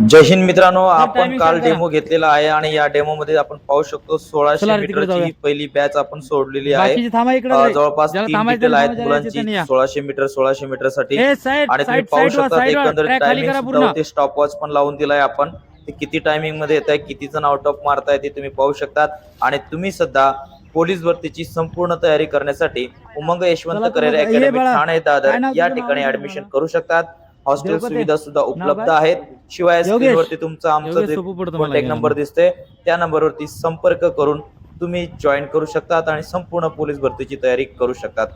जय हिंद मित्रांनो आपण काल. डेमो घेतलेला आहे आणि या डेमो मध्ये आपण पाहू शकतो सोळाशे मीटरची पहिली बॅच आपण सोडलेली आहे. जवळपास आहेत मुलांची. सोळाशे मीटर सोळाशे मीटरसाठी आणि तुम्ही पाहू शकता एकंदरीत टायमिंग स्टॉप वॉच पण लावून दिलाय आपण ते किती टायमिंगमध्ये येत आहे किती जण आउट ऑफ मारताय ते तुम्ही पाहू शकतात आणि तुम्ही सुद्धा पोलीस भरतीची संपूर्ण तयारी करण्यासाठी उमंग यशवंत ये अकॅडमी. ठाणे दादर या? ठिकाणी ऍडमिशन करू शकतात हॉस्टेल. सुविधा सुद्धा उपलब्ध काय? आहेत शिवाय योगेश. स्क्रीनवरती तुमचा आमचा योगेश जे सोपं पडतं मला कॉन्टॅक्ट घ्यायला. नंबर दिसतोय त्या नंबरवरती संपर्क करून तुम्ही जॉईन करू शकतात आणि संपूर्ण पोलीस भरतीची तयारी करू शकतात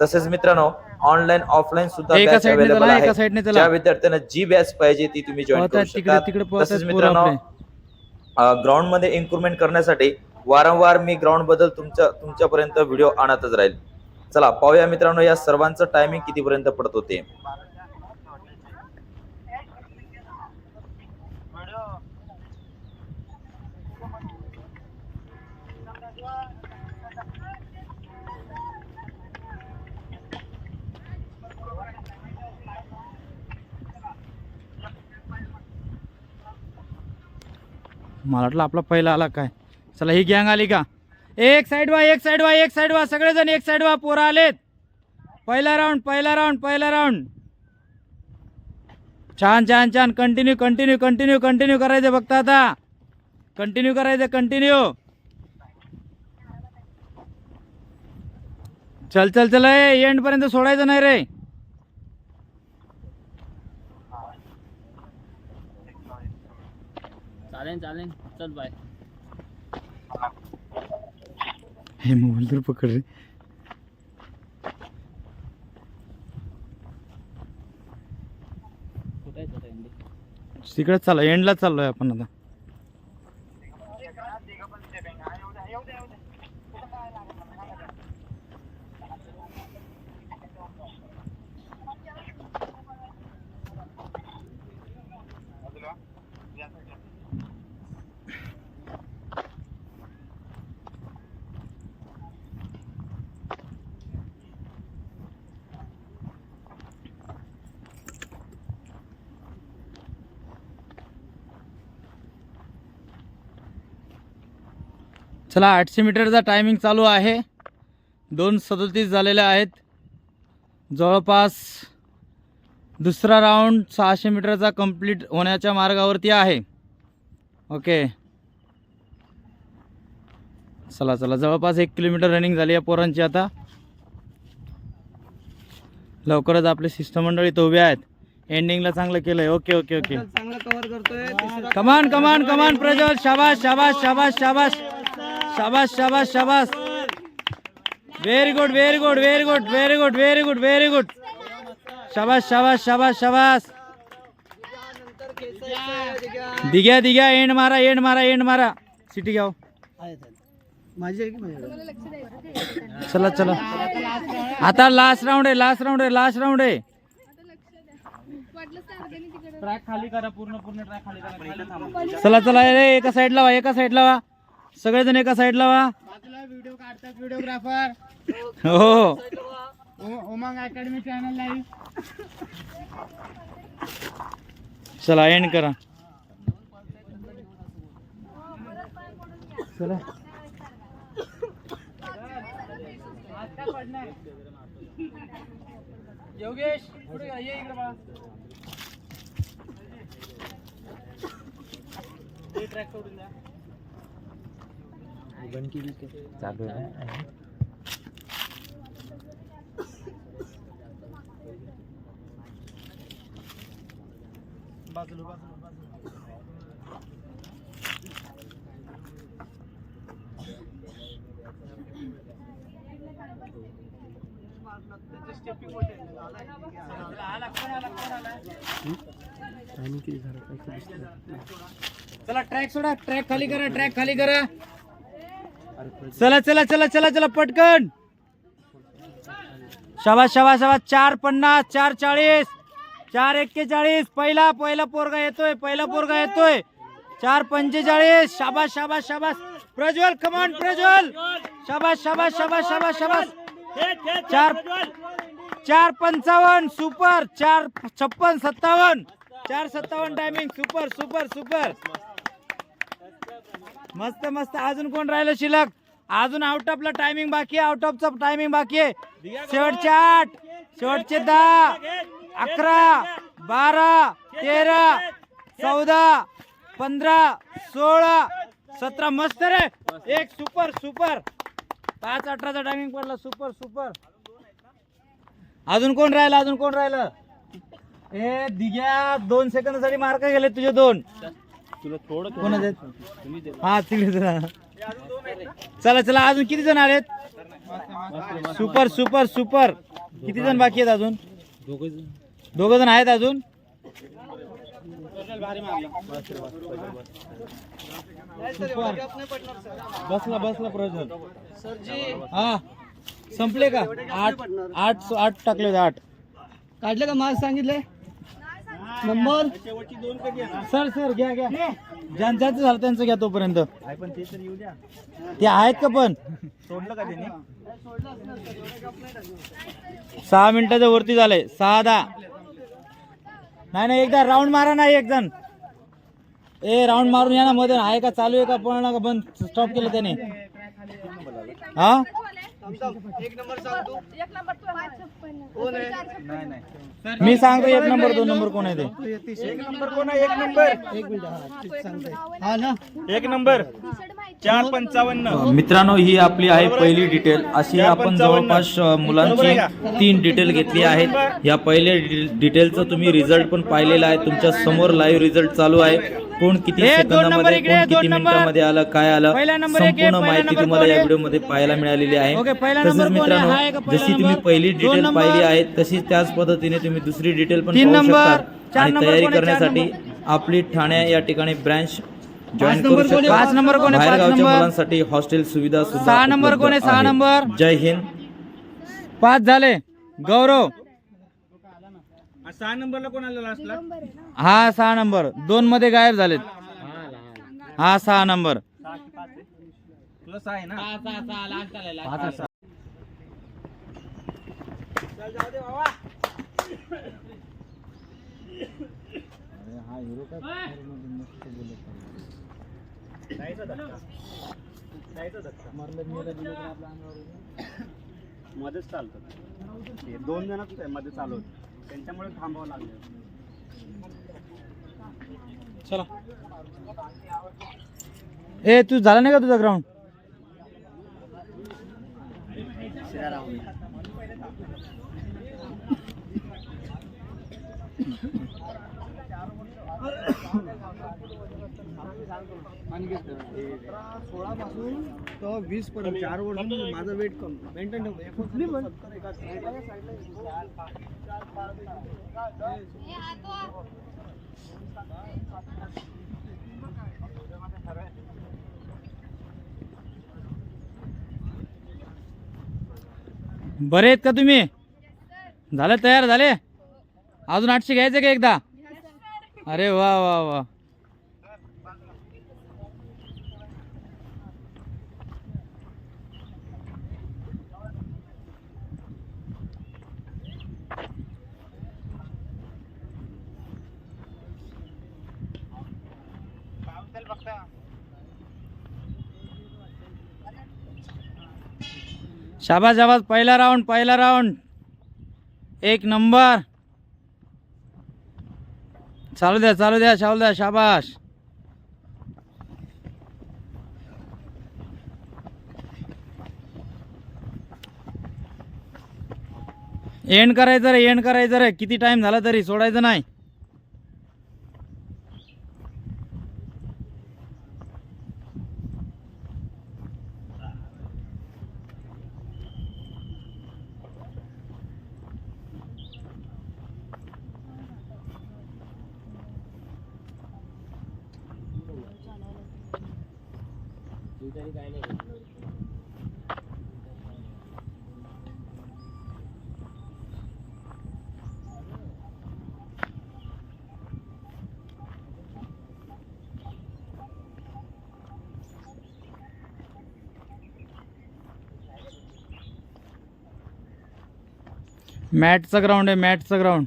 तसेच मित्रांनो ऑनलाईन ऑफलाईन सुद्धा एका बॅच साईडने अवेलेबल चला, एका आहे साईडने चला. ज्या विद्यार्थ्यांना जी बॅच पाहिजे ती तुम्ही जॉईन करू तिकडे शकता तिकडे तसेच पोरं मित्रांनो आपले. ग्राउंडमध्ये इम्प्रुव्हमेंट करण्यासाठी वारंवार मी ग्राउंडबद्दल तुमच्या तुमच्यापर्यंत व्हिडिओ आणतच राहील चला पाहूया मित्रांनो या सर्वांचं टायमिंग कितीपर्यंत पडत होते मला वाटलं आपला पहिला आला काय? चला ही गँग आली का? एक साईड वा एक साईड वा एक साईड वा सगळेजण एक साईड वा पोरं आलेत. पहिला राऊंड पहिला राऊंड पहिला राऊंड छान छान छान. कंटिन्यू कंटिन्यू कंटिन्यू कंटिन्यू करायचं बघता आता. कंटिन्यू करायचं कंटिन्यू चल चल चल एंडपर्यंत सोडायचं नाही रे. चालेल चालेल. चल बाय हे मोबाईल तर पकड रे. कुठे आहे एंडी तिकडेच चाललो एंडलाच चाललोय आपण आता. चला आठशे मीटरचा टायमिंग चालू आहे. दोन सदोतीस झालेले आहेत. जवळपास दुसरा राऊंड सहाशे मीटरचा कंप्लीट होण्याच्या मार्गावरती आहे. ओके चला चला जवळपास एक किलोमीटर रनिंग झाली आहे पोरांची आता. लवकरच आपले शिष्टमंडळी तो उभे आहेत. एंडिंगला चांगलं केलंय. ओके ओके ओके चांगलं कव्हर करतोय. कमान कमान कमान प्रज्वल शाबाश शाबाश शाबाश शाबाश शाबाश शाबाश शाबाश very good very good very good very good very good very good शाबाश शाबाश शाबाश शाबाश दिग्या दिग्या एंड मारा एंड मारा एंड मारा. सिटी घ्याव. माझी आहे की माझी? चला चला. आता लास्ट राऊंड आहे लास्ट राऊंड आहे लास्ट राऊंड आहे. ट्रॅक खाली करा पूर्ण पूर्ण ट्रॅक खाली करा. चला चला. रे एका साईडला वा एका साईडला वा. सगळेजण एका साईडला वा. बाजूला व्हिडिओ काढतात व्हिडिओग्राफर हो. उमंग अकॅडमी चॅनल लाईव्ह चला एंड करा. चला. योगेश पुढे या, ये इकडे बा ट्रॅक सोडून द्या. बाजूला बाजूला बाजूला। चला ट्रॅक सोडा ट्रॅक खाली करा ट्रॅक खाली करा। चला चला चला चला चला पटकन. शवा शाबास शवा चार पन्नास चार चाळीस चार एक्केचाळीस. पहिला पहिला पोरगा येतोय पहिला पोरगा येतोय. चार पंचेचाळीस. शाबास शाबास शाबास. प्रज्वल कमान प्रज्वल. शाबास शाबास शाबास शाबास शाबास. चार चार पंचावन्न सुपर चार छप्पन सत्तावन्न. चार सत्तावन्न टायमिंग सुपर सुपर सुपर मस्त मस्त. अजून कोण राहिलं शिलक अजून आउट ऑफला टायमिंग बाकी आहे आउट ऑफचा टायमिंग बाकी आहे. शेवटचे आठ शेवटचे दहा अकरा बारा तेरा चौदा पंधरा सोळा सतरा. मस्त रे. एक सुपर सुपर पाच अठराचा टायमिंग पडला. सुपर सुपर अजून कोण राहिलं? अजून कोण राहिलं? ए दिग्या दोन सेकंदासाठी मार्क गेले तुझे दोन. आहेत हा तिकडे जरा. चला चला अजून किती जण आलेत? Super super super. किती जण बाकी आहेत अजून? दोघ जण आहेत अजून? सुपर. बसला बसला प्रयोजन. हा. संपले का? आठ आठ आठ टाकले होते आठ. काढले का मार्क्स सांगितले नंबर? सर सर घ्या घ्या. ज्यांचं ज्यांचं झालं त्यांचं घ्या तोपर्यंत. ते आहेत का पण? सहा मिनिटाच्या वरती झालंय. सहा दहा. नाही नाही एकदा राऊंड मारा नाही एक जण ए राऊंड मारून या ना मध्ये आहे का चालू आहे का पळणं का बंद? स्टॉप केलं त्याने. हा? एक नंबर. कोण आहे? मी सांगतो एक नंबर दोन नंबर कोण आहे ते? एक नंबर कोण आहे? एक नंबर. एक मिनिट हा ना? एक नंबर. चार पंचावन्न. मित्रांनो ही आपली आहे पहिली डिटेल अशी आपण जवळपास मुलांची तीन डिटेल घेतली आहेत. या पहिल्या डिटेलचं तुम्ही रिझल्ट पण पाहिलेला आहे. तुमच्यासमोर लाईव्ह रिझल्ट चालू आहे. कोण किती सेकंदामध्ये कोण किती नंबर. मिनिटांमध्ये आलं काय आलं पहिला नंबर एक आहे, संपूर्ण माहिती तुम्हाला या? व्हिडिओमध्ये पाहायला मिळालेली आहे ओके, पहिला तसेच नंबर कोण आहे? मित्रांनो हा आहे का पहिला जशी तुम्ही? पहिली डिटेल? पाहिली आहे तशीच त्याच पद्धतीने तुम्ही दुसरी डिटेल पण तीन पाहू नंबर, शकता आणि नंबर तयारी करण्यासाठी आपली ठाणे या ठिकाणी ब्रँच जॉईन करू? शकता पाच नंबर कोण नंबर? मुलांसाठी हॉस्टेल सुविधा सुद्धा सहा नंबर कोण आहे? सहा. नंबर? जय हिंद पाच झाले गौरव सहा नंबरला कोण आलं लास्टला हा सहा नंबर. दोन मध्ये गायब झालेत. हा सहा नंबर. तुला सहा आहे ना? मध्येच चालतं. ते दोन जणच आहे मध्ये चालू होते. त्यांच्यामुळे थांबावं लागलं. चला. ए तू झाला नाही का तुझा ग्राउंड सोळा पासून तो वीस पर्यंत चार वर्ष माझा वेट कम. मेंटेन. बरे आहेत का तुम्ही? झाले तयार झाले? अजून आठशे घ्यायचे का एकदा? अरे वा वा वा. शाबास शाबास पहिला राऊंड पहिला राऊंड एक नंबर. चालू द्या चालू द्या चालू द्या शाबास. एंड करायचं रे एंड करायचं रे. किती टाइम झाला तरी सोडायचं नाही. मॅटचं ग्राउंड आहे मॅटचं ग्राउंड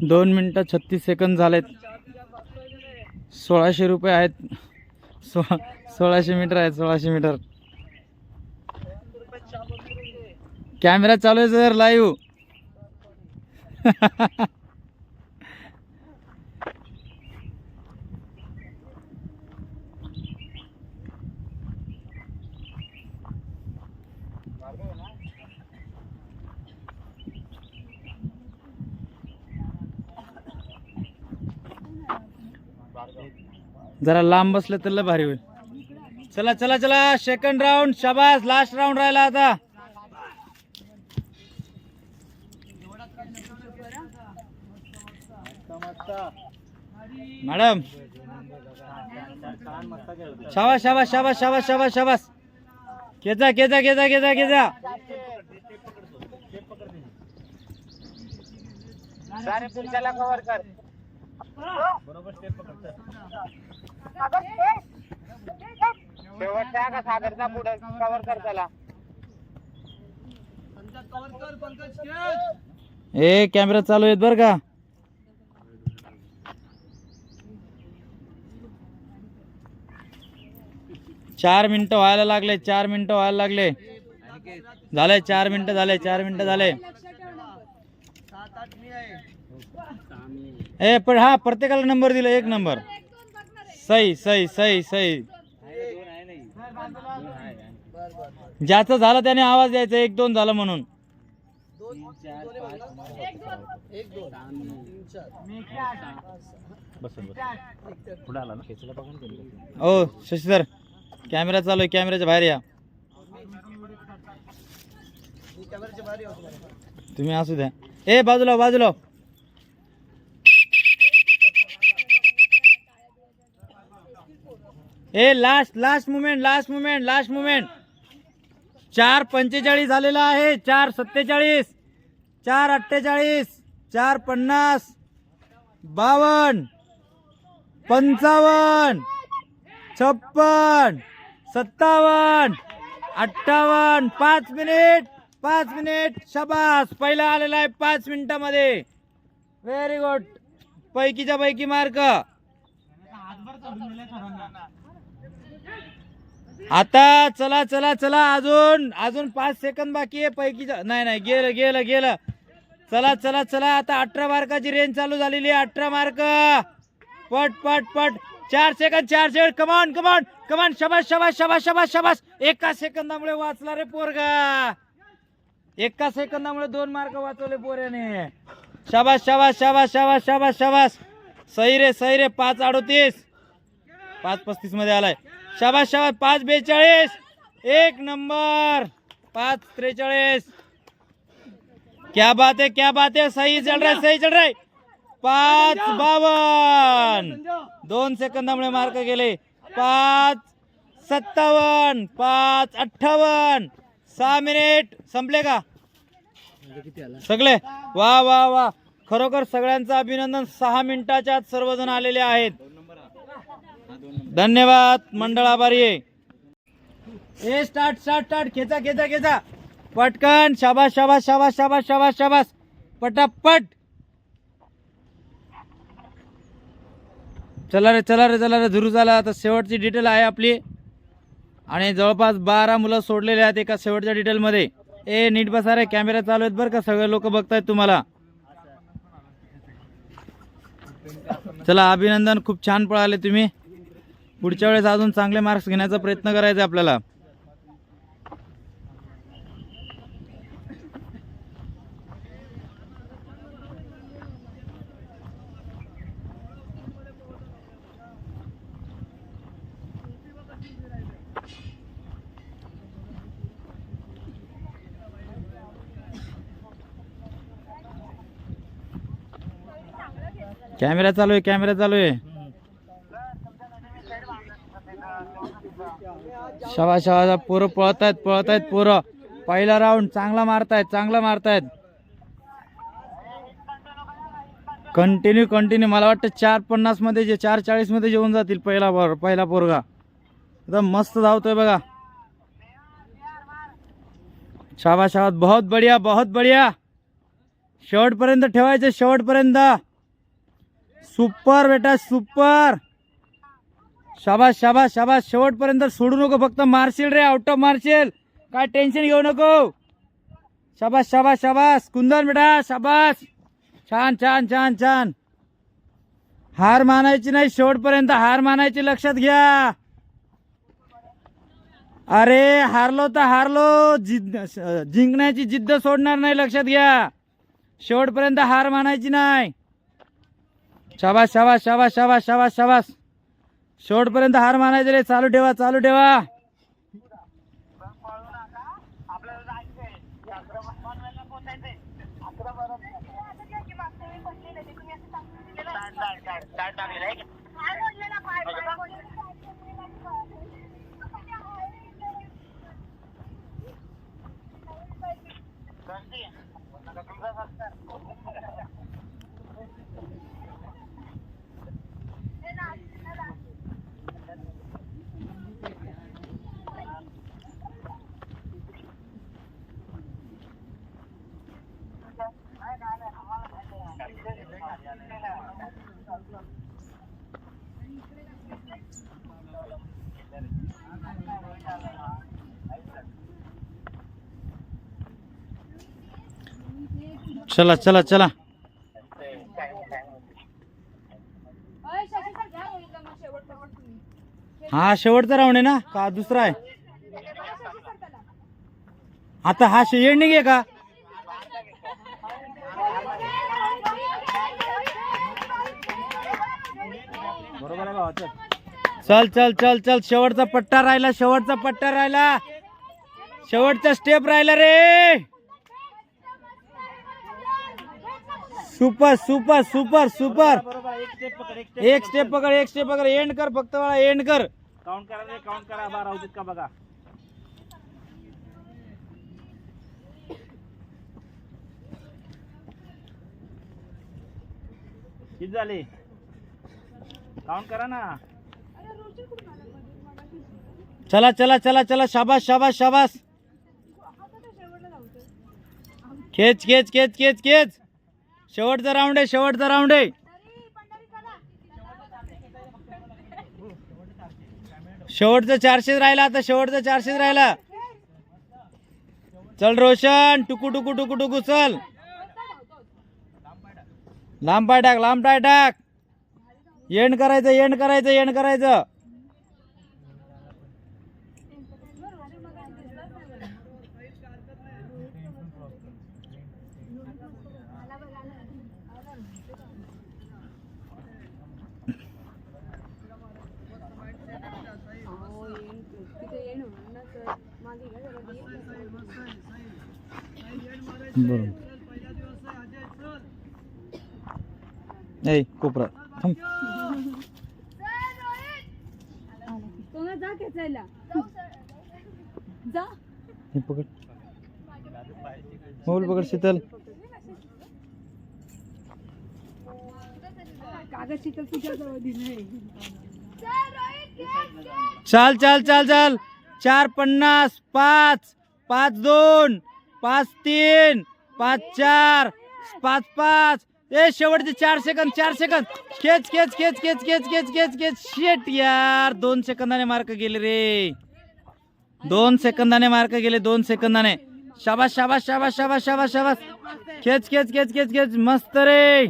दोन मिनटं छत्तीस सेकंद झालेत. सोळाशे रुपये आहेत. सोळा सोळाशे मीटर आहेत सोळाशे मीटर. कॅमेरा चालू आहे सर लाईव्ह जरा लांब बसलं तर लय भारी होईल. चला चला चला. सेकंड राऊंड शबास. लास्ट राऊंड राहिला आता. मॅडम. शाबास शाबास शाबास शाबास शाबास शाबास. केजा केजा केजा केजा केजा ए कॅमेरा चालू आहेत बरं का? चार मिनिटं व्हायला लागले चार मिनिटं व्हायला लागले. झाले चार मिनिटं झाले चार मिनिटं झाले ए पण हा प्रत्येकाला नंबर दिला एक नंबर. सई सई सई सई. ज्याचं झालं त्याने आवाज द्यायचा एक दोन झालं म्हणून. ओ शशी सर कॅमेरा चालू आहे कॅमेऱ्याच्या बाहेर या. तुम्ही असू द्या. ए बाजूला बाजूला. ए last last moment last moment last moment चार पंचेचाळीस झालेला आहे. चार सत्तेचाळीस चार अठ्ठेचाळीस चार पन्नास बावन्न पंचावन्न छप्पन सत्तावन्न अठ्ठावन्न. पाच मिनिट पाच मिनिट. शबास. पहिला आलेला आहे पाच मिनिटामध्ये. व्हेरी गुड पैकीच्या पैकी मार्क. आता चला चला चला अजून अजून पाच सेकंद बाकी आहे पैकी नाही नाही गेलं गेलं गेलं. चला चला चला आता अठरा मार्काची रेंज चालू झालेली आहे अठरा मार्क. पट पट पट. चार सेकंद चार सेकंड कमान कमान कमान शबास शबास शबास शबास शबास. एका सेकंदामुळे वाचला रे पोरगा. एका सेकंदामुळे दोन मार्क वाचवले पोऱ्याने. शबास शबास शबास शबास शबास शाबास. सही रे सही रे पाच अडोतीस. पाच पस्तीसमध्ये आलाय. शाबास शाबास. पाच बेचाळीस. एक नंबर. पाच त्रेचाळीस. क्या बात है क्या बात है. सही चल रहा है सही चल रहा है. पाच बावन्न दोन सेकंदामुळे मार्क गेले. पाच सत्तावन्न पाच अठ्ठावन्न सहा मिनिट. संपले का? सगळे? वा वा वा. खरोखर सगळ्यांचं अभिनंदन. सहा मिनिटाच्या आत सर्वजण आलेले आहेत. धन्यवाद मंडळ आभारी आहे. ए स्टार्ट स्टार्ट स्टार्ट खेचा खेचा खेचा. पटकन शाबास शाबास शाबास शाबास शाबास शाबास. पटापट. चला रे चला रे चला रे. धुरू झाला. आता शेवटची डिटेल आहे आपली. आणि जवळपास बारा मुलं सोडलेले आहेत एका शेवटच्या डिटेलमध्ये ए नीट बसा रे. कॅमेरा चालू आहेत बरं का? सगळे लोक बघतायत तुम्हाला. चला अभिनंदन. खूप छान पळाले तुम्ही. पुढच्या वेळेस अजून चांगले मार्क्स घेण्याचा प्रयत्न करायचा आपल्याला. कॅमेरा चालू आहे कॅमेरा चालू आहे. शवा शवा पोरं पळत आहेत पळत आहेत पोरं. पहिला राऊंड चांगला मारतायत चांगला मारतायत. कंटिन्यू कंटिन्यू मला वाटतं चार पन्नासमध्ये जे चार चाळीसमध्ये जेवून जातील पहिला पोर पहिला पोरगा. एकदम मस्त धावतोय बघा. शाबा शाबास बहुत बढिया बहुत बढिया. शेवटपर्यंत ठेवायचं शेवटपर्यंत. सुपर बेटा सुपर शाबास शाबास शाबास. शेवटपर्यंत सोडू नको फक्त मारशील रे आउट ऑफ मारशील. काय टेन्शन घेऊ नको. शाबास शाबास शाबास. कुंदन बेटा शाबास. छान छान छान छान. हार मानायची नाही शेवटपर्यंत हार मानायची लक्षात घ्या. अरे हारलो तर हारलो. जिद्द जिंकण्याची जिद्द सोडणार नाही लक्षात घ्या. शेवटपर्यंत हार मानायची नाही. शाबास शाबास शाबास शाबास शाबास शाबास. शेवटपर्यंत हार मानायचे रे चालू ठेवा चालू ठेवा चला चला चला. हा शेवटचा राऊंड आहे ना? का दुसरा आहे? आता हा एंडिंग आहे का? बरोबर आहे भावाचं चल चल चल चल. शेवटचा पट्टा राहिला शेवटचा पट्टा राहिला. शेवटचा स्टेप राहिला रे. Super super super super. एक स्टेप पकड एक एक स्टेप पकड एक स्टेप पकड. एंड कर फक्त मला एंड कर. काउंट करा रे काउंट करा. बारा होतीत का बघा? किती झाले? काउंट करा ना. चला चला चला चला. शाबास शाबास शाबास. खेच खेच खेच खेच खेच. शेवटचा राऊंड आहे शेवटचा राऊंड आहे. शेवटचं चारशेच राहिला आता शेवटचं चारशेच राहिला. चल रोशन टुकू टुकू टुकू टुकू चल. लांब पाय टाक लांब पाय टाक. एंड करायचं एंड करायचं एंड करायचं. बरोबर. ए कोपरा थांब. जा खेचायला? जा. हे पकड. मोबाईल पकड शीतल. कागद चाल चाल चाल चाल. चार पन्नास पाच. पाच दोन. पाच तीन पाच चार पाच पाच. ए शेवटचे चार सेकंद चार सेकंद. खेच खेच खेच खेच खेच खेच खेच खेच. शेट यार. दोन सेकंदाने मार्क गेले रे. दोन सेकंदाने मार्क गेले दोन सेकंदाने. शाबास शाबास शाबास शाबास शाबास शाबास. खेच खेच खेच खेच खेच. मस्त रे.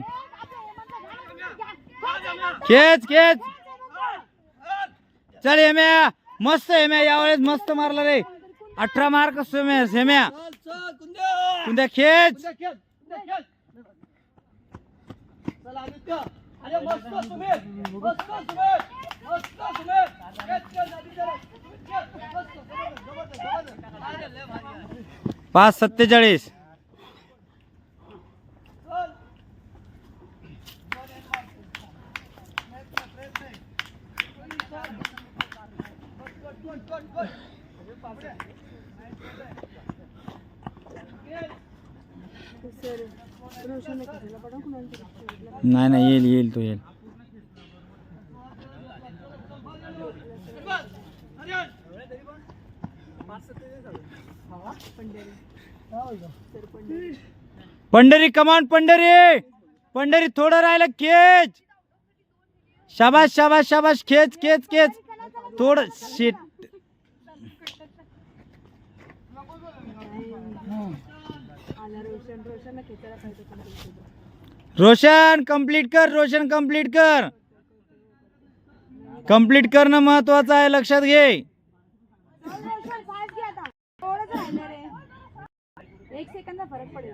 खेच खेच. चल हेम्या. मस्त हेम्या. यावेळेस मस्त मारला रे. अठरा mark Hemya Hemya. onde é que é? onde é que é Passa até Jaris. Thank you. नाही नाही येईल येईल तो येईल. पंढरी कमान पंढरी! पंढरी थोडं राहिलं खेच! शाबाश शाबाश शाबाश खेच खेच खेच! थोडं शेट आला रोशन रोशनला खेचायला पाहिजे complete करून. रोशन कंप्लीट कर रोशन कंप्लीट कर. कंप्लीट करणं महत्वाचं आहे लक्षात घे. एक सेकंद फरक पडेल.